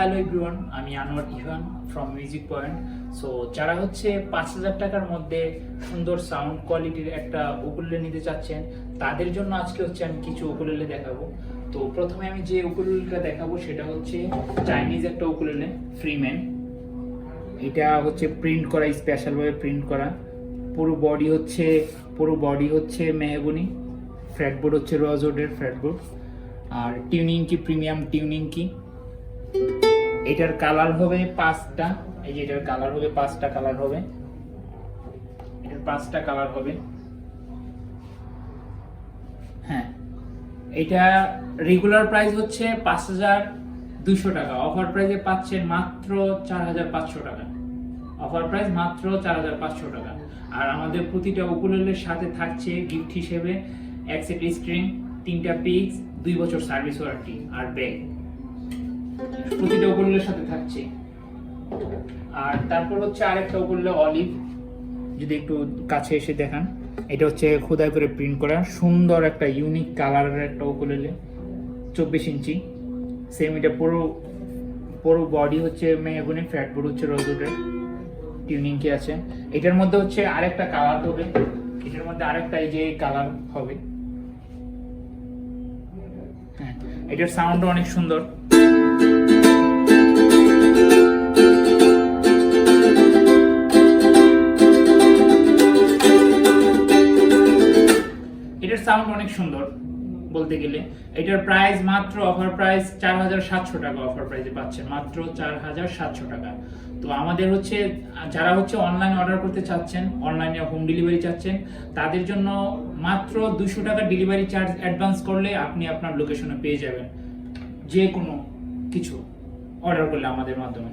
Hello everyone, আমি Anwar Evan from Music Point so যারা হচ্ছে পাঁচ হাজার টাকার মধ্যে সুন্দর সাউন্ড কোয়ালিটির একটা উকুলেলে নিতে চাচ্ছেন, তাদের জন্য আজকে হচ্ছে আমি কিছু উকুলেলে দেখাবো। তো প্রথমে আমি যে উকুলেলেটা দেখাবো, সেটা হচ্ছে চাইনিজ একটা উকুলেলে ফ্রিম্যান এটা হচ্ছে প্রিন্ট করা স্পেশালভাবে প্রিন্ট করা। পুরো বডি হচ্ছে, পুরো বডি হচ্ছে মেহগুনি। ফ্ল্যাটবোর্ড হচ্ছে রজওডের ফ্ল্যাটবোর্ড আর টিউনিং কি প্রিমিয়াম টিউনিং কি এটার কালার হবে পাঁচটা। এই যে এটার কালার হবে, পাঁচটা কালার হবে। এটার পাঁচটা কালার হবে। হ্যাঁ। এটা রেগুলার প্রাইস হচ্ছে পাঁচ হাজার দুশো টাকা। অফার প্রাইসে পাচ্ছেন মাত্র চার হাজার পাঁচশো টাকা। অফার প্রাইস মাত্র চার হাজার পাঁচশো টাকা। আর আমাদের প্রতিটা উকুলেলের সাথে থাকছে গিফট হিসেবে, এক সেট স্ট্রিং তিনটা পিক্স দুই বছর সার্ভিস ওয়ারেন্টি আর ব্যাগ প্রতিটা উকুলেলের সাথে থাকছে। আর তারপর হচ্ছে আরেকটা উকুলেলে অলিভ, যদি একটু কাছে এসে দেখান। এটা হচ্ছে খোদাই করে প্রিন্ট করা, সুন্দর একটা ইউনিক কালারের একটা উকুলেলে চব্বিশ ইঞ্চি। সেম এটা পুরো পুরো বডি হচ্ছে মেহগুনি ফ্যাট বোর্ড হচ্ছে রোজুডের টিউনিং কি আছে। এটার মধ্যে হচ্ছে আরেকটা কালার হবে। এটার মধ্যে আরেকটা এই যে কালার হবে। হ্যাঁ এটার সাউন্ড অনেক সুন্দর। সাউন্ড অনেক সুন্দর বলতে গেলে। এটার প্রাইস মাত্র অফার প্রাইস চার হাজার সাতশো টাকা অফার প্রাইসে পাচ্ছেন মাত্র চার হাজার সাতশো টাকা। তো আমাদের হচ্ছে, যারা হচ্ছে অনলাইন অর্ডার করতে চাচ্ছেন অনলাইনে হোম ডেলিভারি চাচ্ছেন, তাদের জন্য মাত্র দুশো টাকা ডেলিভারি চার্জ অ্যাডভান্স করলে আপনি আপনার লোকেশনে পেয়ে যাবেন। যে কোনো কিছু অর্ডার করলে আমাদের মাধ্যমে।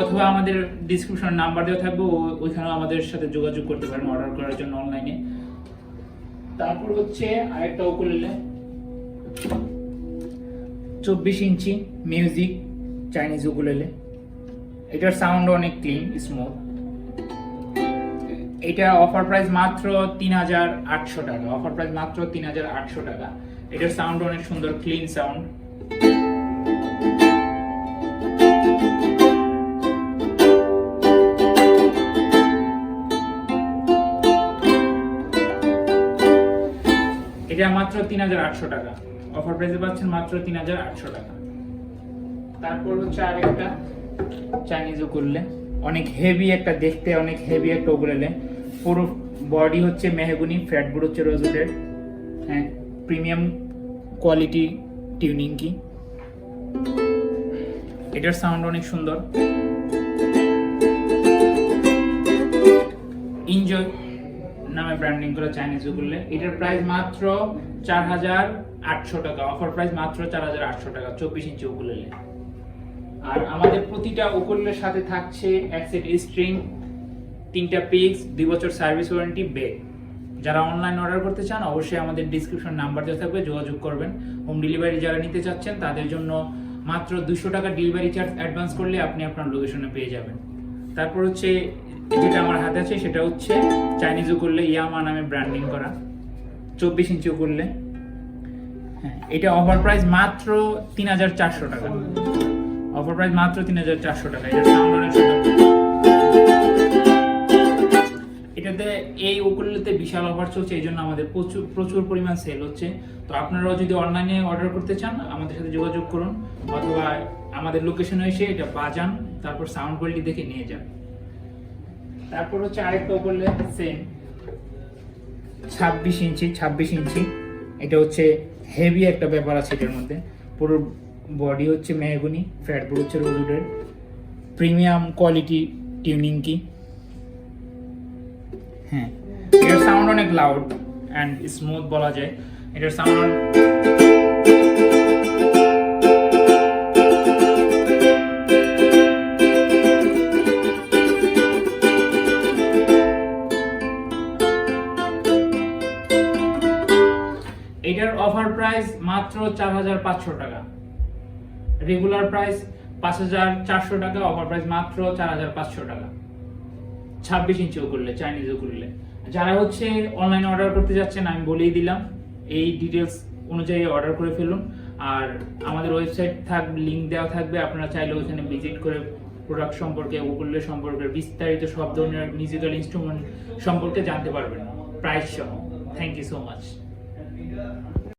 অথবা আমাদের ডিসক্রিপশন নাম্বার দেওয়া থাকবে ওইখানেও আমাদের সাথে যোগাযোগ করতে পারেন অর্ডার করার জন্য অনলাইনে তারপর হচ্ছে আরেকটা উকুলেলে চব্বিশ ইঞ্চি মিউজিক চাইনিজ উকুলেলে এটার সাউন্ড অনেক ক্লিন স্মুথ এটা অফার প্রাইস মাত্র তিন হাজার আটশো টাকা। অফার প্রাইস মাত্র তিন হাজার আটশো টাকা। এটার সাউন্ড অনেক সুন্দর ক্লিন সাউন্ড এটা মাত্র তিন হাজার আটশো টাকা। অফার প্রাইসে পাচ্ছেন মাত্র তিন হাজার আটশো টাকা। তারপর হচ্ছে আরেকটা। চাইনিজ করলে। অনেক হেভি একটা দেখতে অনেক হেভি একটা উকুলেলে পুরো বডি হচ্ছে মেহগুনি ফ্যাট বোর্ড হচ্ছে রোজুডের হ্যাঁ প্রিমিয়াম কোয়ালিটি টিউনিং কি। এটার সাউন্ড অনেক সুন্দর। এনজয় নামে ব্র্যান্ডিং করা চাইনিজ উকুলে এটার প্রাইস মাত্র চার হাজার আটশো টাকা। অফার প্রাইস মাত্র চার হাজার আটশো টাকা, চব্বিশ ইঞ্চি উকুলেলে আর আমাদের প্রতিটা উকুলের সাথে থাকছে এক সেট স্ট্রিং তিনটা পিক্স দুই বছর সার্ভিস ওয়ারেন্টি বেগ যারা অনলাইন অর্ডার করতে চান, অবশ্যই আমাদের ডিসক্রিপশন নাম্বার দেওয়া থাকবে, যোগাযোগ করবেন। হোম ডেলিভারি যারা নিতে চাচ্ছেন, তাদের জন্য মাত্র দুশো টাকা ডেলিভারি চার্জ অ্যাডভান্স করলে আপনি আপনার লোকেশনে পেয়ে যাবেন। তারপর হচ্ছে যেটা আমার হাতে আছে, সেটা হচ্ছে চাইনিজ করলে ইয়ামা নামে ব্র্যান্ডিং করা, চব্বিশ ইঞ্চি করলে হ্যাঁ এটা অফার প্রাইস মাত্র তিন হাজার চারশো টাকা। অফার প্রাইস মাত্র তিন হাজার চারশো টাকা এটার সাউন্ড অনেক এটাতে এই উকুলেতে বিশাল অফার চলছে, এই জন্য আমাদের প্রচুর প্রচুর পরিমাণ সেল হচ্ছে। তো আপনারাও যদি অনলাইনে অর্ডার করতে চান, আমাদের সাথে যোগাযোগ করুন, অথবা আমাদের লোকেশনে এসে এটা বাজান, তারপর সাউন্ড কোয়ালিটি দেখে নিয়ে যান। তারপর হচ্ছে আরেকটা উকুলে সেম ছাব্বিশ ইঞ্চি ছাব্বিশ ইঞ্চি। এটা হচ্ছে হেভি একটা ব্যাপার আছে এটার মধ্যে। পুরো বডি হচ্ছে মেহগুনি ফ্যাট বোর্ড হচ্ছে রোজুডের প্রিমিয়াম কোয়ালিটি টিউনিং কি হ্যাঁ এটার সাউন্ড অনেক লাউড অ্যান্ড স্মুথ বলা যায়। এটার সাউন্ড প্রাইস মাত্র চার হাজার পাঁচশো টাকা। রেগুলার প্রাইস পাঁচ হাজার চারশো টাকা অফার প্রাইস মাত্র চার হাজার পাঁচশো টাকা। ছাব্বিশ ইঞ্চিও করলে চাইনিজও করলে। যারা হচ্ছে অনলাইনে অর্ডার করতে যাচ্ছেন, আমি বলেই দিলাম, এই ডিটেলস অনুযায়ী অর্ডার করে ফেলুন। আর আমাদের ওয়েবসাইট থাক লিঙ্ক দেওয়া থাকবে, আপনারা চাইলে ওইখানে ভিজিট করে প্রোডাক্ট সম্পর্কে ওগুলো সম্পর্কে, বিস্তারিত সব ধরনের মিউজিক্যাল ইনস্ট্রুমেন্ট সম্পর্কে জানতে পারবেন প্রাইস সহ। Thank you so much